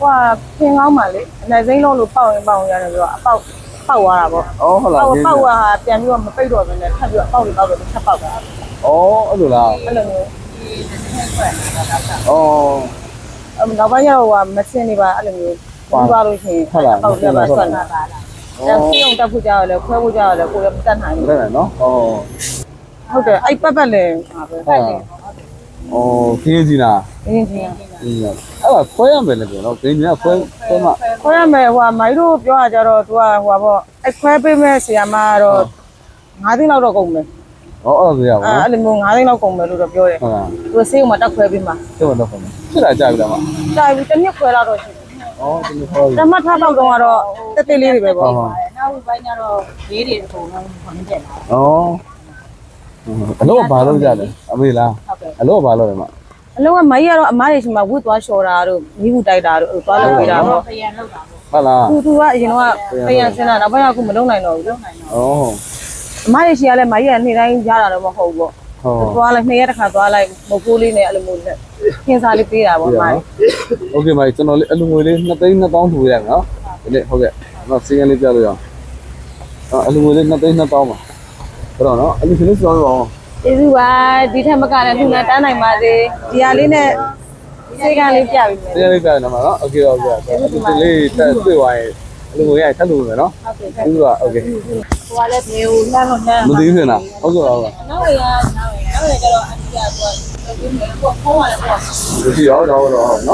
ဟိုကဖင်ကောင်းပါလေအနက်စိမ့်လုံးလို့ပေါက်ရင်ပေါက်ရင်ရတယ်ပြီးတော့အပေါက်ပေါက်သွားတာပေါ့အော်ဟုတ်လားပေါက်ရင်းပေါက်နေကပြန်ပြီးတော့မပိတ်တော့ဘဲနဲ့ထပ်ပြီးတော့ပေါက်လို့ပေါက်လို့ထပ်ပေါက်တာအော်အဲ့လိုလားအဲ့လိုမျိုးအော်အမနောက်ပိုင်းကျတော့ဟိုကမစင်နေပါအဲ့လိုမျိုးပြီးသွားလို့ရှိရင်ပေါက်ပြပါဆွတ်လာတာအဲ့ဒီအောင်တက်ဖို့ကြောက်ရလဲခွဲဖို့ကြောက်ရလဲကိုယ်လည်းမတက်နိုင်ဘူးတဲ့နော်အော်ဟုတ်တယ်အဲ့ပတ်ပတ်လည်းပါပဲဟုတ်အော်ခင်းကြီးလားအင်းကြီးခင်းကြီး အဲ့ဒါခွဲရမယ်လေပြောနော်ခင်းကြီးကခွဲခွဲမှခွဲရမယ်ဟိုကမိုင်းတို့ပြောရကြတော့ तू ကဟိုကပေါ့အဲ့ခွဲပေးမဲ့ဆီယာမကတော့9သိန်းလောက်တော့ကုန်မယ်ဟောအဲ့လိုရပါအဲ့နော်အဲ့လိုမျိုး9သိန်းလောက်ကုန်မယ်လို့တော့ပြောတယ်ဟုတ်လားသူဆေးုံမှာတက်ခွဲပေးမှာကျတော့တော့ခင်းဖြစ်တာကြာပြီလားမကြာပြီတစ်နှစ်ခွဲလောက်တော့ရှိတယ်အော်ဒီလိုဟောတမတ်ထားပေါက်တော့ကတော့တက်တက်လေးတွေပဲပေါ့ဟုတ်နောက်ပိုင်းကျတော့ဈေးတွေအကုန်လုံးခွန်ကျက်လာ အော်အလို့ဘာလို့ကြလဲအမေလားဟုတ်ကဲ့ အလို့ဘာလို့လဲမ အလုံးကမိုင်းကတော့အမားတွေရှိမှဝစ်သွားလျှော်တာတို့မိဘူးတိုက်တာတို့သွားလုပ်ပေးတာပေါ့ ခရံလောက်တာပေါ့ ဟုတ်လား သူသူကအရင်တော့ခရံစင်းတာနောက်ပိုင်းကခုမလုပ်နိုင်တော့ဘူး လုံးနိုင်တော့ အော် အမားတွေရှိရလဲမိုင်းကနေ့တိုင်းရတာတော့မဟုတ်ဘူးပေါ့ ဟော သွားလိုက်နှစ်ရက်တစ်ခါသွားလိုက်မဟုတ်ကိုလေးနဲ့အဲ့လိုမျိုးနဲ့ခင်းစားလေးပေးတာပေါ့မိုင်း โอเคမိုင်ကျွန်တော်လေးအလူငွေလေး2သိန်း2000ထူရမယ်နော်ဒီနေ့ဟုတ်ကဲ့တော့စီးရင်လေးပြလို့ရအောင်အော်အလူငွေလေး2သိန်း2000ပါအဲ့တော့နော်အလူရှင်လေးပြောလို့အောင် ကျေးဇူးပါဒီထက်မကလည်းသူနဲ့တန်းနိုင်ပါစေဒီဟာလေးနဲ့စေကန်းလေးပြပြီမယ် စီးရင်လေးပြရနော်နော်โอเคโอเคအလူရှင်လေးတက်တွေ့သွားရင်အလူငွေရထပ်လို့မယ်နော် ဟုတ်ကဲ့ ဒီကโอเค ဟိုကလည်းဘေးကိုလှမ်းလို့လှမ်း မသိဘူးလားဟုတ်ကဲ့ပါဟုတ်ကဲ့ နောက်ရနောက်ရနောက်ရကျတော့အန်တီကတော့ပြောပြီးမယ်ကိုခေါ်ရတယ်ပေါ့ ဒီရောတော့တော့နော်